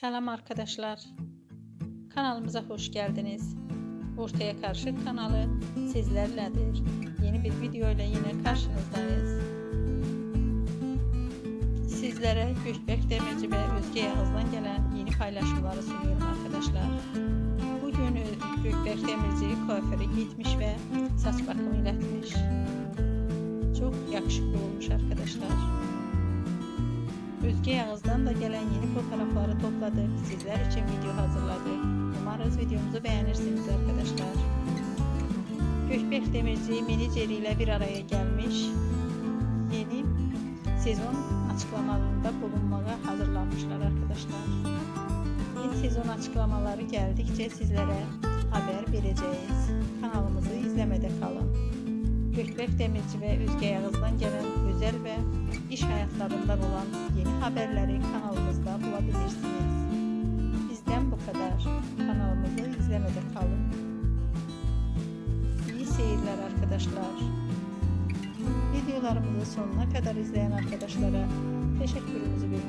Selam arkadaşlar. Kanalımıza hoş geldiniz. Ortaya Karşı kanalı sizlerledir. Yeni bir video ile yine karşınızdayız. Sizlere Gökbek Demirci ve Özge Yağız'dan gelen yeni paylaşımları sunuyorum arkadaşlar. Bugün Gökbek Demirci kuaföre gitmiş ve saç bakımı iletmiş. Çok yakışıklı olmuş arkadaşlar. Özge Yağız'dan da gelen yeni topladık. Sizler için video hazırladık. Umarız videomuzu beğenirsiniz arkadaşlar. Gökbek Demirci menajeri ile bir araya gelmiş. Yeni sezon açıklamalarında bulunmaya hazırlanmışlar arkadaşlar. Yeni sezon açıklamaları geldikçe sizlere haber vereceğiz. Kanalımızı izlemede kalın. Gökbek Demirci ve Özge Yağız'dan gelen özel ve iş hayatlarından olan yeni haberleri kanalımızda bulabilirsiniz. Bizden bu kadar. Kanalımızı izlemede kalın. İyi seyirler arkadaşlar. Videolarımızı sonuna kadar izleyen arkadaşlara teşekkürümüzü bildiriyoruz.